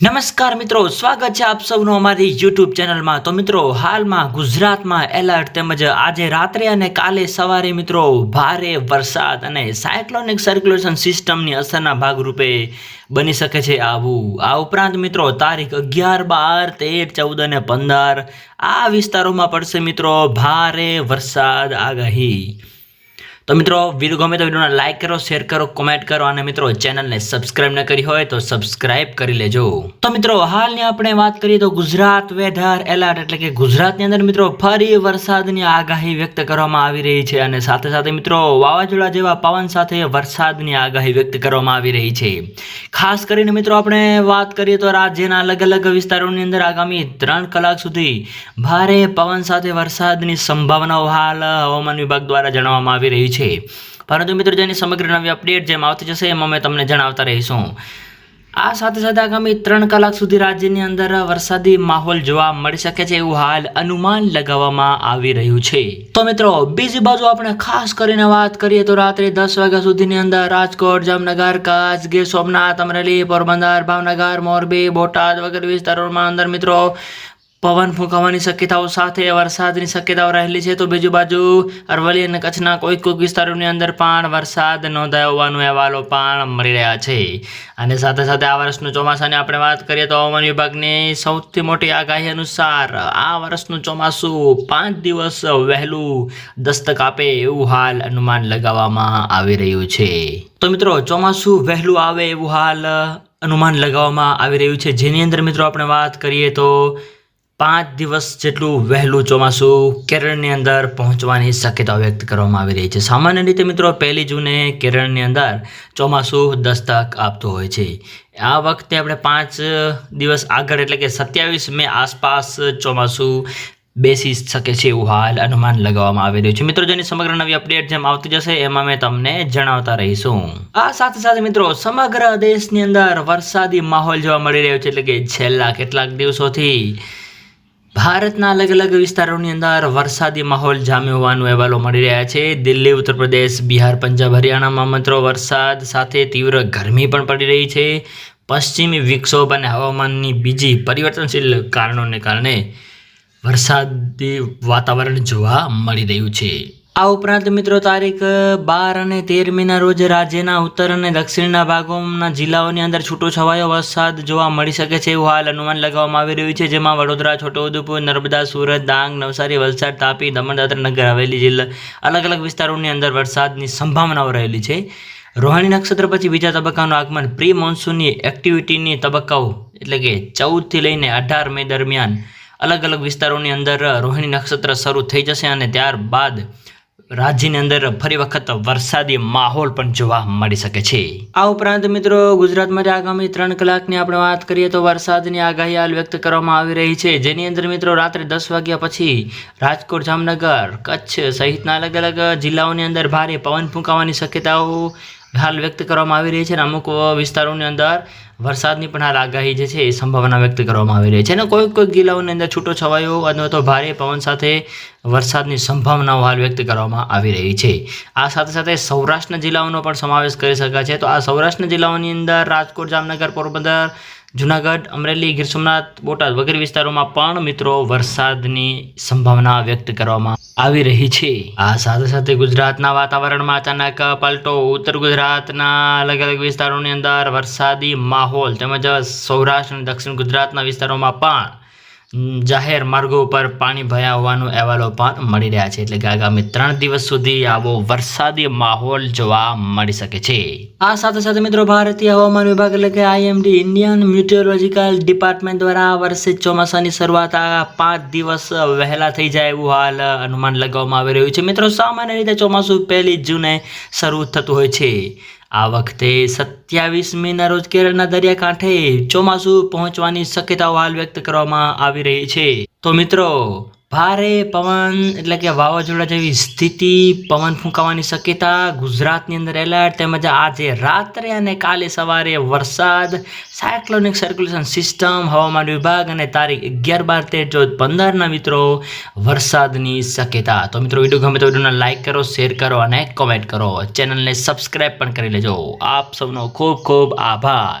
નમસ્કાર મિત્રો, સ્વાગત છે આપ સૌનું અમારી યુટ્યુબ ચેનલમાં. તો મિત્રો, હાલમાં ગુજરાતમાં એલર્ટ તેમજ આજે રાત્રે અને કાલે સવારે મિત્રો ભારે વરસાદ અને સાયક્લોનિક સર્ક્યુલેશન સિસ્ટમની અસરના ભાગરૂપે બની શકે છે આવું. આ ઉપરાંત મિત્રો, તારીખ અગિયાર બાર તેર ચૌદ અને પંદર આ વિસ્તારોમાં પડશે મિત્રો ભારે વરસાદ આગાહી. તો મિત્રો વીડિયો ગમે તો વિડીયોને લાઇક કરો શેર કરો કોમેન્ટ કરો અને મિત્રો ચેનલને સબસ્ક્રાઇબ ન કરી હોય તો સબસ્ક્રાઇબ કરી લેજો. તો મિત્રો, હાલની આપણે વાત કરીએ તો ગુજરાત વેધર એલર્ટ એટલે કે ગુજરાતની અંદર મિત્રો, ફરી વરસાદની આગાહી વ્યક્ત કરવામાં આવી રહી છે અને સાથે સાથે મિત્રો, વાવાઝોડા જેવા પવન સાથે વરસાદની આગાહી વ્યક્ત કરવામાં આવી રહી છે. ખાસ કરીને મિત્રો, આપણે વાત કરીએ તો રાજ્યના અલગ અલગ વિસ્તારોની અંદર આગામી ત્રણ કલાક સુધી ભારે પવન સાથે વરસાદની સંભાવનાઓ હાલ હવામાન વિભાગ દ્વારા જણાવવામાં આવી રહી છે. પરંતુ મિત્રો જેની સમગ્ર નવી અપડેટ જેમ આવતી જશે, એમ અમે તમને જણાવતા રહીશું. આ સાથે સાથે આગામી ત્રણ કલાક સુધી રાજ્યની અંદર વરસાદી માહોલ જોવા મળી શકે છે એવું હાલ અનુમાન લગાવવામાં આવી રહ્યું છે. તો મિત્રો, બીજી બાજુ આપણે ખાસ કરીને વાત કરીએ તો રાત્રે દસ વાગ્યા સુધીની અંદર રાજકોટ, જામનગર કચ્છ ગીર સોમનાથ, અમરેલી, પોરબંદર, ભાવનગર, મોરબી, બોટાદ વગેરે વિસ્તારોમાં અંદર મિત્રો પવન ફૂંકાવાની શક્યતાઓ સાથે વરસાદની શક્યતાઓ રહેલી છે, તો બીજી બાજુ અરવલ્લી અને કચ્છના કોઈક કોઈક વિસ્તારોની અંદર પણ વરસાદ નોંધાયો હોવાનો અહેવાલો પણ મળી રહ્યા છે. અને સાથે સાથે આ વર્ષનું ચોમાસાની આપણે વાત કરીએ તો હવામાન વિભાગની સૌથી મોટી આગાહી અનુસાર આ વર્ષનું ચોમાસું પાંચ દિવસ વહેલું દસ્તક આપે એવું હાલ અનુમાન લગાવવામાં આવી રહ્યું છે. તો મિત્રો, ચોમાસું વહેલું આવે એવું હાલ અનુમાન લગાવવામાં આવી રહ્યું છે. જેની અંદર મિત્રો આપણે વાત કરીએ તો પાંચ દિવસ જેટલું વહેલું ચોમાસું કેરળની અંદર પહોંચવાની શક્યતા વ્યક્ત કરવામાં આવી રહી છે. સામાન્ય રીતે મિત્રો, પહેલી જૂને કેરળની અંદર ચોમાસું દસ્તક આપતું હોય છે. આ વખતે આપણે પાંચ દિવસ આગળ, એટલે કે સત્યાવીસ મે આસપાસ ચોમાસું બેસી શકે છે એવું હાલ અનુમાન લગાવવામાં આવી રહ્યું છે. મિત્રો, જેની સમગ્ર નવી અપડેટ જેમ આવતી જશે, એમાં મેં તમને જણાવતા રહીશું. આ સાથે સાથે મિત્રો, સમગ્ર દેશની અંદર વરસાદી માહોલ જોવા મળી રહ્યો છે, એટલે કે છેલ્લા કેટલાક દિવસોથી ભારતના અલગ અલગ વિસ્તારોની અંદર વરસાદી માહોલ જામ્યો હોવાનું અહેવાલો મળી રહ્યા છે. દિલ્હી ઉત્તર પ્રદેશ બિહાર, પંજાબ, હરિયાણામાં માત્ર વરસાદ સાથે તીવ્ર ગરમી પણ પડી રહી છે. પશ્ચિમી વિક્ષોભ અને હવામાનની બીજી પરિવર્તનશીલ કારણોને કારણે વરસાદી વાતાવરણ જોવા મળી રહ્યું છે. આ ઉપરાંત મિત્રો તારીખ બાર અને તેર મીના રોજ રાજ્યના ઉત્તર અને દક્ષિણના ભાગોના જિલ્લાઓની અંદર છૂટો છવાયો વરસાદ જોવા મળી શકે છે એવું હાલ અનુમાન લગાવવામાં આવી રહ્યું છે. જેમાં વડોદરા, છોટાઉદેપુર, નર્મદા, સુરત, ડાંગ, નવસારી, વલસાડ, તાપી દમણ દાદરા નગર, હવેલી જિલ્લા અલગ અલગ વિસ્તારોની અંદર વરસાદની સંભાવનાઓ રહેલી છે. રોહાણી નક્ષત્ર પછી બીજા તબક્કાનું આગમન પ્રી મોન્સૂનની એક્ટિવિટીની તબક્કાઓ એટલે કે ચૌદથી લઈને અઢાર મે દરમિયાન અલગ અલગ વિસ્તારોની અંદર રોહિણી નક્ષત્ર શરૂ થઈ જશે અને ત્યારબાદ રાજ્યની અંદર ફરી વખત વરસાદી માહોલ પણ જોવા મળી શકે છે. આ ઉપરાંત મિત્રો, ગુજરાતમાં આગામી ત્રણ કલાકની આપણે વાત કરીએ તો વરસાદની આગાહી હાલ વ્યક્ત કરવામાં આવી રહી છે. જેની અંદર મિત્રો, રાત્રે દસ વાગ્યા પછી રાજકોટ, જામનગર, કચ્છ સહિતના અલગ અલગ જિલ્લાઓની અંદર ભારે પવન ફૂંકાવાની શક્યતાઓ હાલ વ્યક્ત કરવામાં આવી રહી છે અને અમુક વિસ્તારોની અંદર વરસાદની પણ હાલ આગાહી જે છે એ સંભાવના વ્યક્ત કરવામાં આવી રહી છે અને કોઈ કોઈક જિલ્લાઓની અંદર છૂટો છવાયો અથવા તો ભારે પવન સાથે વરસાદની સંભાવનાઓ હાલ વ્યક્ત કરવામાં આવી રહી છે. આ સાથે સાથે સૌરાષ્ટ્રના જિલ્લાઓનો પણ સમાવેશ કરી શકાય છે. તો આ સૌરાષ્ટ્રના જિલ્લાઓની અંદર રાજકોટ, જામનગર, પોરબંદર જુનાગઢ, અમરેલી, ગીર સોમનાથ, બોટાદ વગેરે વિસ્તારોમાં પણ મિત્રો વરસાદની સંભાવના વ્યક્ત કરવામાં આવી રહી છે. આ સાથે સાથે ગુજરાતના વાતાવરણમાં અચાનક પલટો. ઉત્તર ગુજરાતના અલગ અલગ વિસ્તારોની અંદર વરસાદી માહોલ તેમજ સૌરાષ્ટ્ર અને દક્ષિણ ગુજરાતના વિસ્તારોમાં પણ જાહેર માર્ગો ઉપર પાણી ભર્યા હોવાનું અહેવાલો પણ મળી રહ્યા છે, એટલે કે આગામી ત્રણ દિવસ સુધી આવો વરસાદી માહોલ જોવા મળી શકે છે. આ સાથે સાથે મિત્રો ભારતીય હવામાન વિભાગ એટલે કે આઈએમડી ઇન્ડિયન મ્યુટિયોલોજીકલ ડિપાર્ટમેન્ટ દ્વારા આ વર્ષે ચોમાસાની શરૂઆત આ પાંચ દિવસ વહેલા થઈ જાય એવું હાલ અનુમાન લગાવવામાં આવી રહ્યું છે. મિત્રો, સામાન્ય રીતે ચોમાસું પહેલી જૂને શરૂ થતું હોય છે. આ વખતે સત્યાવીસ મેના રોજ કેરળના દરિયાકાંઠે ચોમાસું પહોંચવાની શક્યતાઓ હાલ વ્યક્ત કરવામાં આવી રહી છે. તો મિત્રો, ભારે પવન એટલે કે વાવાઝોડા જેવી સ્થિતિ પવન ફૂંકાવાની શક્યતા ગુજરાતની અંદર એલર્ટ તેમજ આજે રાત્રે અને કાલે સવારે વરસાદ, સાયક્લોનિક સર્ક્યુલેશન સિસ્ટમ, હવામાન વિભાગ અને તારીખ અગિયાર બાર તેર ચૌદ પંદરના મિત્રો વરસાદની શક્યતા. તો મિત્રો, વીડિયો ગમે તો વિડીયોને લાઇક કરો, શેર કરો અને કોમેન્ટ કરો. ચેનલને સબસ્ક્રાઈબ પણ કરી લેજો. આપ સૌનો ખૂબ ખૂબ આભાર.